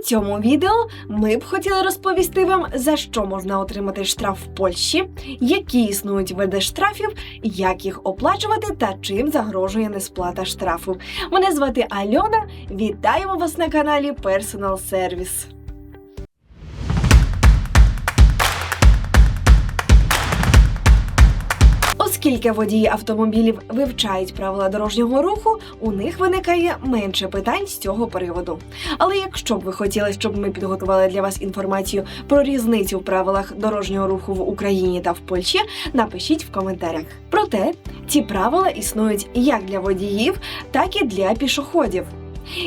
цьому відео ми б хотіли розповісти вам, за що можна отримати штраф в Польщі, які існують види штрафів, як їх оплачувати та чим загрожує несплата штрафу. Мене звати Альона. Вітаємо вас на каналі Personal Service. Оскільки водії автомобілів вивчають правила дорожнього руху, у них виникає менше питань з цього приводу. Але якщо б ви хотіли, щоб ми підготували для вас інформацію про різницю в правилах дорожнього руху в Україні та в Польщі, напишіть в коментарях. Проте ці правила існують як для водіїв, так і для пішоходів.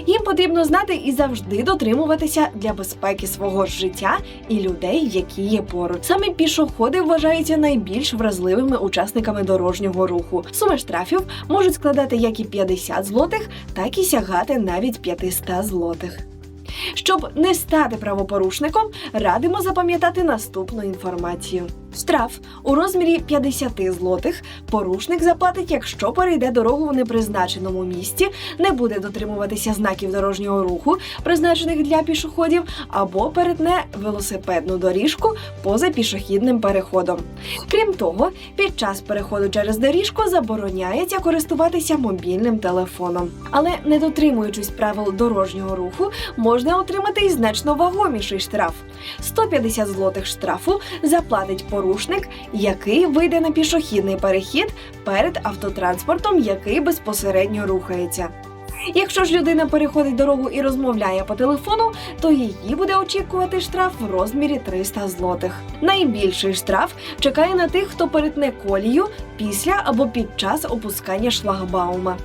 Їм потрібно знати і завжди дотримуватися для безпеки свого життя і людей, які є поруч. Саме пішоходи вважаються найбільш вразливими учасниками дорожнього руху. Суми штрафів можуть складати як і 50 злотих, так і сягати навіть 500 злотих. Щоб не стати правопорушником, радимо запам'ятати наступну інформацію. Штраф у розмірі 50 злотих порушник заплатить, якщо перейде дорогу в непризначеному місці, не буде дотримуватися знаків дорожнього руху, призначених для пішоходів, або перетне велосипедну доріжку поза пішохідним переходом. Крім того, під час переходу через доріжку забороняється користуватися мобільним телефоном. Але не дотримуючись правил дорожнього руху, можна отримати і значно вагоміший штраф. 150 злотих штрафу заплатить порушник, який вийде на пішохідний перехід перед автотранспортом, який безпосередньо рухається. Якщо ж людина переходить дорогу і розмовляє по телефону, то її буде очікувати штраф в розмірі 300 злотих. Найбільший штраф чекає на тих, хто перетне колію після або під час опускання шлагбаума.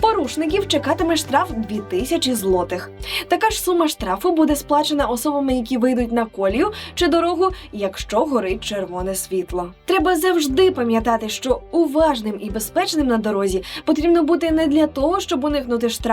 Порушників чекатиме штраф 2000 злотих. Така ж сума штрафу буде сплачена особами, які вийдуть на колію чи дорогу, якщо горить червоне світло. Треба завжди пам'ятати, що уважним і безпечним на дорозі потрібно бути не для того, щоб уникнути штрафу,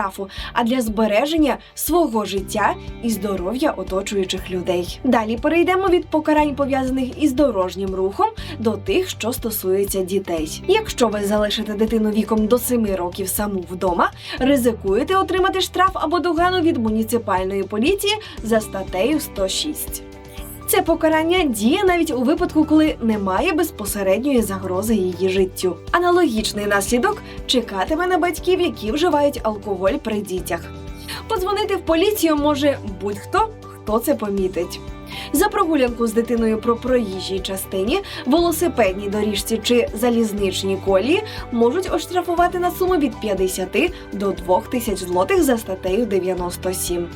а для збереження свого життя і здоров'я оточуючих людей. Далі перейдемо від покарань пов'язаних із дорожнім рухом до тих, що стосуються дітей. Якщо ви залишите дитину віком до 7 років саму вдома, ризикуєте отримати штраф або догану від муніципальної поліції за статтею 106. Це покарання діє навіть у випадку, коли немає безпосередньої загрози її життю. Аналогічний наслідок чекатиме на батьків, які вживають алкоголь при дітях. Подзвонити в поліцію може будь-хто, хто це помітить. За прогулянку з дитиною про проїжджій частині, велосипедній доріжці чи залізничній колії можуть оштрафувати на суму від 50 до 2 тисяч злотих за статтею 97.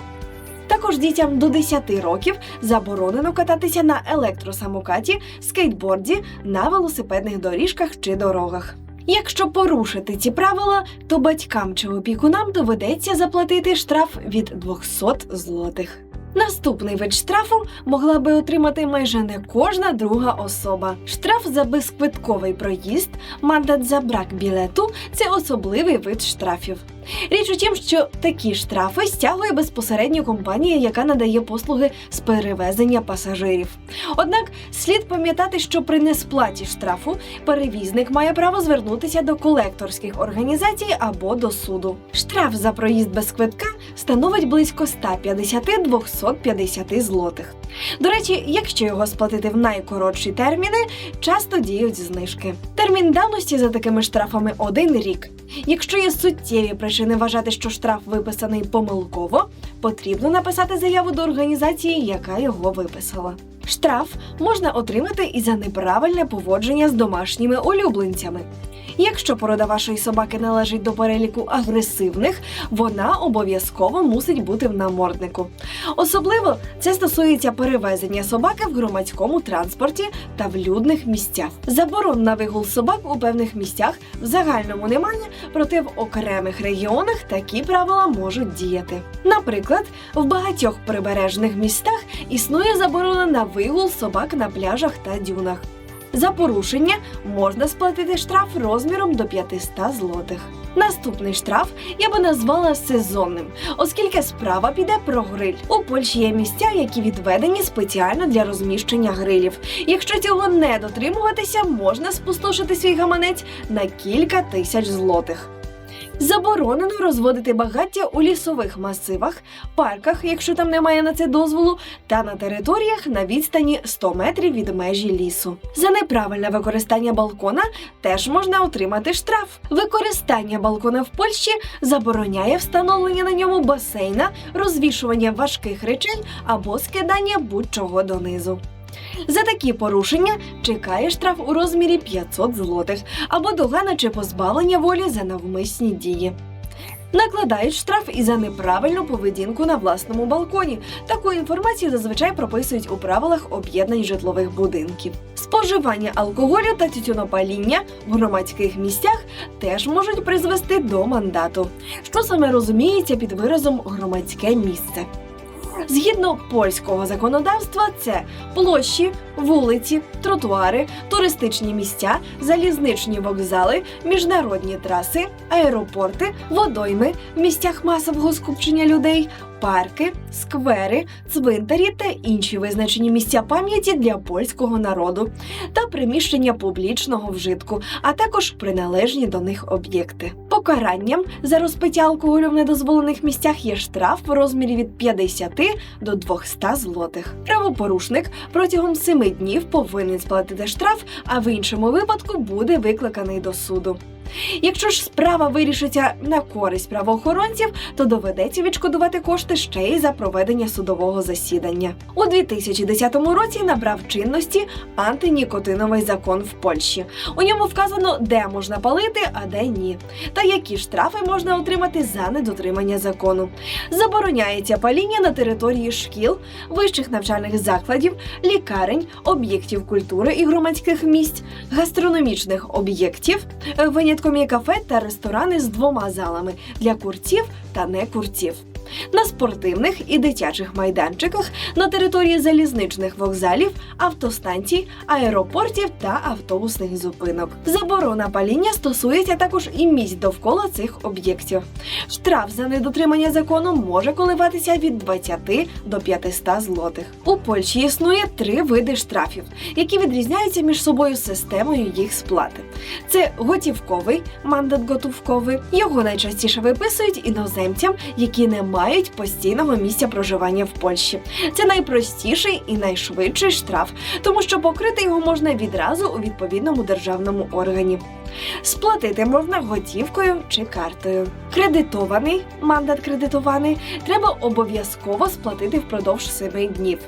Також дітям до 10 років заборонено кататися на електросамокаті, скейтборді, на велосипедних доріжках чи дорогах. Якщо порушити ці правила, то батькам чи опікунам доведеться заплатити штраф від 200 злотих. Наступний вид штрафу могла би отримати майже не кожна друга особа. Штраф за безквитковий проїзд, мандат за брак білету це особливий вид штрафів. Річ у тім, що такі штрафи стягує безпосередньо компанія, яка надає послуги з перевезення пасажирів. Однак слід пам'ятати, що при несплаті штрафу перевізник має право звернутися до колекторських організацій або до суду. Штраф за проїзд без квитка становить близько 150-250 злотих. До речі, якщо його сплатити в найкоротші терміни, часто діють знижки. Термін давності за такими штрафами один рік. Якщо є суттєві причини вважати, що штраф виписаний помилково, потрібно написати заяву до організації, яка його виписала. Штраф можна отримати і за неправильне поводження з домашніми улюбленцями. Якщо порода вашої собаки належить до переліку агресивних, вона обов'язково мусить бути в наморднику. Особливо це стосується перевезення собаки в громадському транспорті та в людних місцях. Заборон на вигул собак у певних місцях в загальному немає, проте в окремих регіонах такі правила можуть діяти. Наприклад, в багатьох прибережних містах існує заборона на вигул собак на пляжах та дюнах. За порушення можна сплатити штраф розміром до 500 злотих. Наступний штраф я би назвала сезонним, оскільки справа піде про гриль. У Польщі є місця, які відведені спеціально для розміщення грилів. Якщо цього не дотримуватися, можна спустошити свій гаманець на кілька тисяч злотих. Заборонено розводити багаття у лісових масивах, парках, якщо там немає на це дозволу, та на територіях на відстані 100 метрів від межі лісу. За неправильне використання балкона теж можна отримати штраф. Використання балкона в Польщі забороняє встановлення на ньому басейна, розвішування важких речей або скидання будь-чого донизу. За такі порушення чекає штраф у розмірі 500 злотих або догана чи позбавлення волі за навмисні дії. Накладають штраф і за неправильну поведінку на власному балконі. Таку інформацію зазвичай прописують у правилах об'єднань житлових будинків. Споживання алкоголю та тютюнопаління в громадських місцях теж можуть призвести до мандату. Що саме розуміється під виразом громадське місце? Згідно польського законодавства, це площі, вулиці, тротуари, туристичні місця, залізничні вокзали, міжнародні траси, аеропорти, водойми в місцях масового скупчення людей, парки, сквери, цвинтарі та інші визначені місця пам'яті для польського народу та приміщення публічного вжитку, а також приналежні до них об'єкти. Покаранням за розпиття алкоголю в недозволених місцях є штраф в розмірі від 50 до 200 злотих. Правопорушник протягом 7 днів повинен сплатити штраф, а в іншому випадку буде викликаний до суду. Якщо ж справа вирішиться на користь правоохоронців, то доведеться відшкодувати кошти ще й за проведення судового засідання. У 2010 році набрав чинності антинікотиновий закон в Польщі. У ньому вказано, де можна палити, а де ні, та які штрафи можна отримати за недотримання закону. Забороняється паління на території шкіл, вищих навчальних закладів, лікарень, об'єктів культури і громадських місць, гастрономічних об'єктів, е, є кафе та ресторани з двома залами для курців та некурців. На спортивних і дитячих майданчиках на території залізничних вокзалів, автостанцій, аеропортів та автобусних зупинок. Заборона паління стосується також і місць довкола цих об'єктів. Штраф за недотримання закону може коливатися від 20 до 500 злотих. У Польщі існує три види штрафів, які відрізняються між собою системою їх сплати. Це готівковий мандат готовковий. Його найчастіше виписують іноземцям, які не мають постійного місця проживання в Польщі. Це найпростіший і найшвидший штраф, тому що покрити його можна відразу у відповідному державному органі. Сплатити можна готівкою чи картою. Кредитований мандат кредитований треба обов'язково сплатити впродовж 7 днів.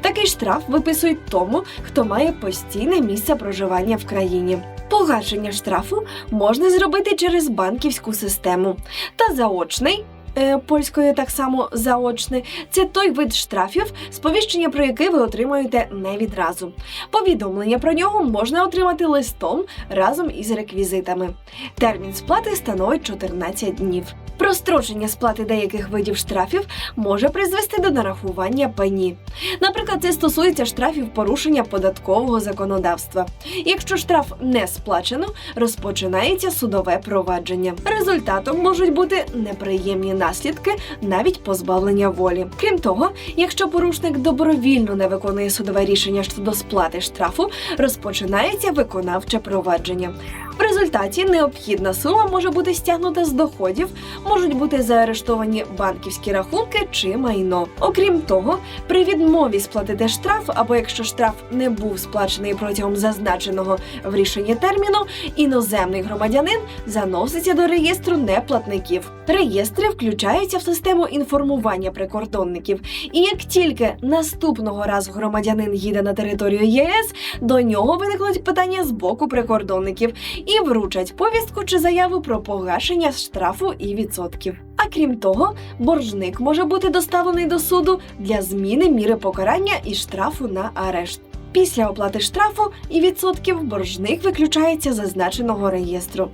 Такий штраф виписують тому, хто має постійне місце проживання в країні. Погашення штрафу можна зробити через банківську систему та заочний. Е, Польською так само заочний це той вид штрафів, сповіщення про який ви отримуєте не відразу. Повідомлення про нього можна отримати листом разом із реквізитами. Термін сплати становить 14 днів. Прострочення сплати деяких видів штрафів може призвести до нарахування пені. Наприклад, це стосується штрафів порушення податкового законодавства. Якщо штраф не сплачено, розпочинається судове провадження. Результатом можуть бути неприємні наслідки, навіть позбавлення волі. Крім того, якщо порушник добровільно не виконує судове рішення щодо сплати штрафу, розпочинається виконавче провадження. В результаті необхідна сума може бути стягнута з доходів, можуть бути заарештовані банківські рахунки чи майно. Окрім того, при відмові сплатити штраф, або якщо штраф не був сплачений протягом зазначеного в рішенні терміну, іноземний громадянин заноситься до реєстру неплатників. Реєстри включаються в систему інформування прикордонників, і як тільки наступного разу громадянин їде на територію ЄС, до нього виникнуть питання з боку прикордонників і вручать повістку чи заяву про погашення штрафу і відсотків. А крім того, боржник може бути доставлений до суду для зміни міри покарання і штрафу на арешт. Після оплати штрафу і відсотків боржник виключається зазначеного реєстру.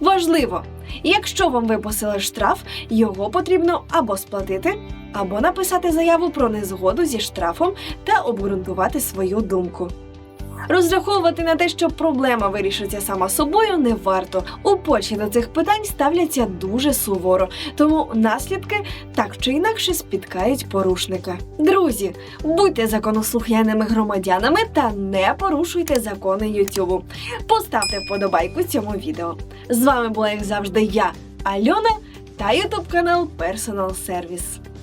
Важливо, якщо вам виписали штраф, його потрібно або сплатити, або написати заяву про незгоду зі штрафом та обґрунтувати свою думку. Розраховувати на те, що проблема вирішиться сама собою, не варто. У Польщі до цих питань ставляться дуже суворо, тому наслідки так чи інакше спіткають порушника. Друзі, будьте законослухняними громадянами та не порушуйте закони Ютубу. Поставте вподобайку цьому відео. З вами була, як завжди, я, Альона та ютуб канал Personal Service.